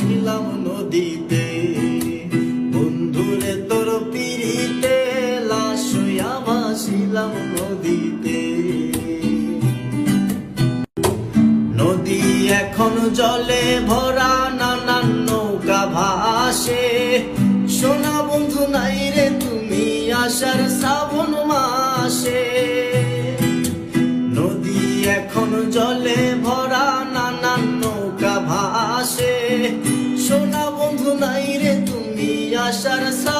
ভাসিলাম নদীতে। বন্ধুরে তোর পিড়িতে লাশ ভাসিলাম নদীতে। নদী এখন জলে ভরা নানান নৌকা ভাসে। সোনা বন্ধু নাই রে, তুমি আসার শ্রাবণ মাসে। নাই রে তুমি আসার শ্রাবণ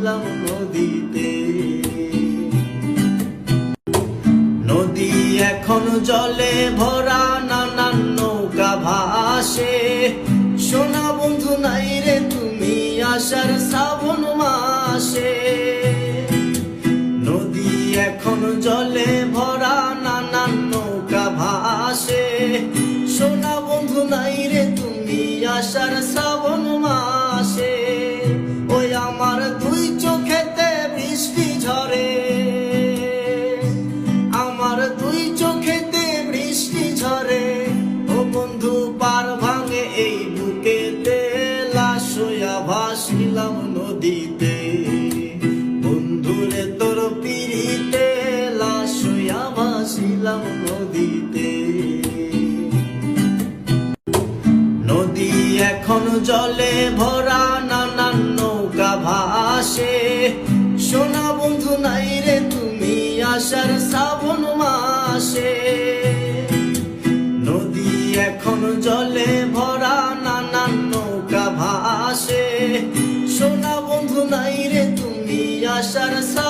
ভাসিলাম নদীতে। এখন জলে ভরা নানান নৌকা ভাসে। সোনা বন্ধু নাই রে, তুমি আসার শ্রাবণ মাসে। নদী এখন জলে ভরা নানান নৌকা ভাসে। সোনা বন্ধু নাই রে, তুমি আসার শ্রাবণ মাসে। ওই আমার নদীতে বন্ধুরে, তোর পিড়িতে লাশ হইয়া ভাসিলাম নদীতে। নদী এখন জলে ভরা নানান নৌকা ভাসে। সোনা বন্ধু নাই রে, তুমি আসার শ্রাবণ মাসে। নদী এখন জলে তুমি আসার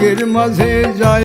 বুকের মাঝে যায়